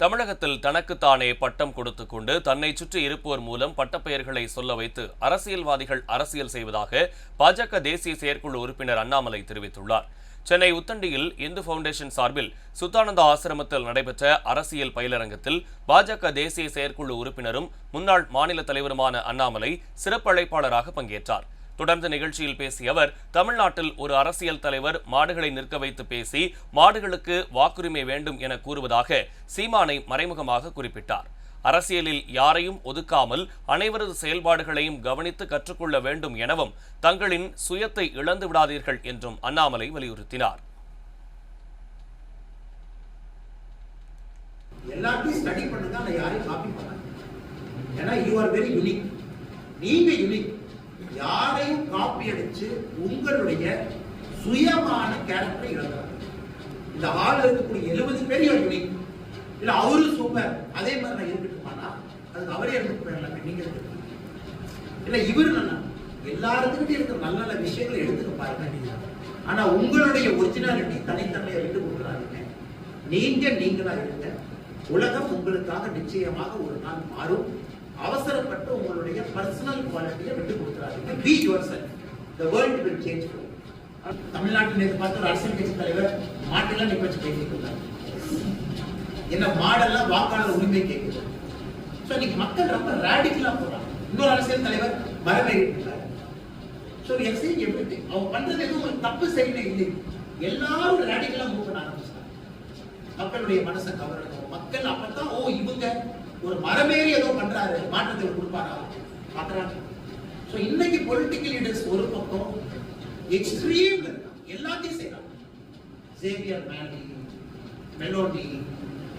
தமிழகத்தில் தனக்குத்தானே பட்டம் கொடுத்து கொண்டு தன்னை சுற்றி இருப்போர் மூலம் பட்டப்பெயர்களை சொல்ல வைத்து அரசியல்வாதிகள் அரசியல் செய்வதாக பாஜக தேசிய செயற்குழு உறுப்பினர் அண்ணாமலை தெரிவித்துள்ளார். சென்னை உத்தண்டியில் இந்து ஃபவுண்டேஷன் சார்பில் சுத்தானந்தா ஆசிரமத்தில் நடைபெற்ற அரசியல் பயிலரங்கத்தில் பாஜக தேசிய செயற்குழு உறுப்பினரும் முன்னாள் மாநில தலைவருமான அண்ணாமலை சிறப்பு அழைப்பாளராக பங்கேற்றார். தொடர்ந்து நிகழ்ச்சியில் பேசிய அவர் தமிழ்நாட்டில் ஒரு அரசியல் தலைவர் மாடுகளை நிற்க வைத்து பேசி மாடுகளுக்கு வாக்குரிமை வேண்டும் என கூறுவதாக சீமானை மறைமுகமாக குறிப்பிட்டார். அரசியலில் யாரையும் ஒதுக்காமல் அனைவரது செயல்பாடுகளையும் கவனித்து கற்றுக்கொள்ள வேண்டும் எனவும் தங்களின் சுயத்தை இழந்து விடாதீர்கள் என்றும் அண்ணாமலை வலியுறுத்தினார். எல்லாத்தையும் ஸ்டடி பண்ணுங்க ஆனா யாரையும் காப்பி பண்ணாங்க ஏன்னா யூ ஆர் வெரி யூனிக் நீங்க யூனிக் யாரையும் காப்பி அடிச்சு உங்களுடைய சுயமான கேரக்டரை இழந்தார். இந்த ஆள் இருக்கக்கூடிய எழுபது பேர் யூனிக் இல்ல அவரு சூப்பர் அதே மாதிரி நான் இருக்கட்டுமானா அதுக்கு அவரே இருந்துட்டு போயிடலாமே நீங்க இல்ல இவரு நல்லா எல்லாருக்கிட்டையும் இருக்கிற நல்ல நல்ல விஷயங்களை எடுத்துக்க பாருங்க. ஆனா உங்களுடைய ஒரிஜினாலிட்டி தனித்தன்மையை விட்டு கொடுக்குறாங்க நீங்க நீங்களா இருங்க. உலகம் உங்களுக்காக நிச்சயமாக ஒரு நாள் மாறும். அவசரப்பட்டு உங்களுடைய பர்சனல் குவாலிட்டியை விட்டு கொடுக்குறாங்க be yourself the world will change தமிழ்நாட்டில் நேற்று பார்த்து ஒரு அரசியல் கட்சி தலைவர் மாட்டெல்லாம் நிக்க வச்சு பேசிட்டு இருந்தாங்க என்ன மாடெல்லாம் வாக்காளர் உரிமை கேட்குது ஸோ இன்னைக்கு மக்கள் ரொம்ப ரேடிக்கலா போறாங்க. இன்னொரு அரசியல் தலைவர் வரவே இருக்காரு ஸோ எஸ்ஐ எப்படி அவங்க பண்றது எதுவும் தப்பு செய்யணும் இல்லை. எல்லாரும் ரேடிக்கலா மூவ் பண்ண ஆரம்பிச்சாங்க மக்களுடைய மனசை கவரணும். மக்கள் அப்பதான் ஓ இவங்க ஒரு மரமேறி ஏதோ பண்றாரு மாற்றத்தை கொடுப்பாரா? பாக்குறாங்க ஸோ இன்னைக்கு பொலிட்டிக்கல் லீடர்ஸ் ஒரு பக்கம் எக்ஸ்ட்ரீம் எல்லாத்தையும் செய்யறாங்க சேவியர் மேலி மெலோடி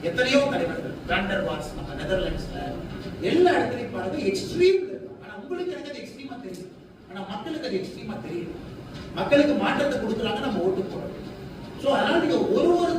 எத்தனையோ தலைவர்கள் பிராண்டர் வார்ஸ் நம்ம நெதர்லாண்ட்ஸ்ல எல்லா இடத்துலையும் பாருங்க எக்ஸ்ட்ரீம் ஆனா உங்களுக்கு எனக்கு அது எக்ஸ்ட்ரீமா தெரியும். ஆனா மக்களுக்கு அது எக்ஸ்ட்ரீமா தெரியும். மக்களுக்கு மாற்றத்தை கொடுக்குறாங்க நம்ம ஓட்டு போடுறோம். ஸோ அதனால நீங்க ஒரு ஒரு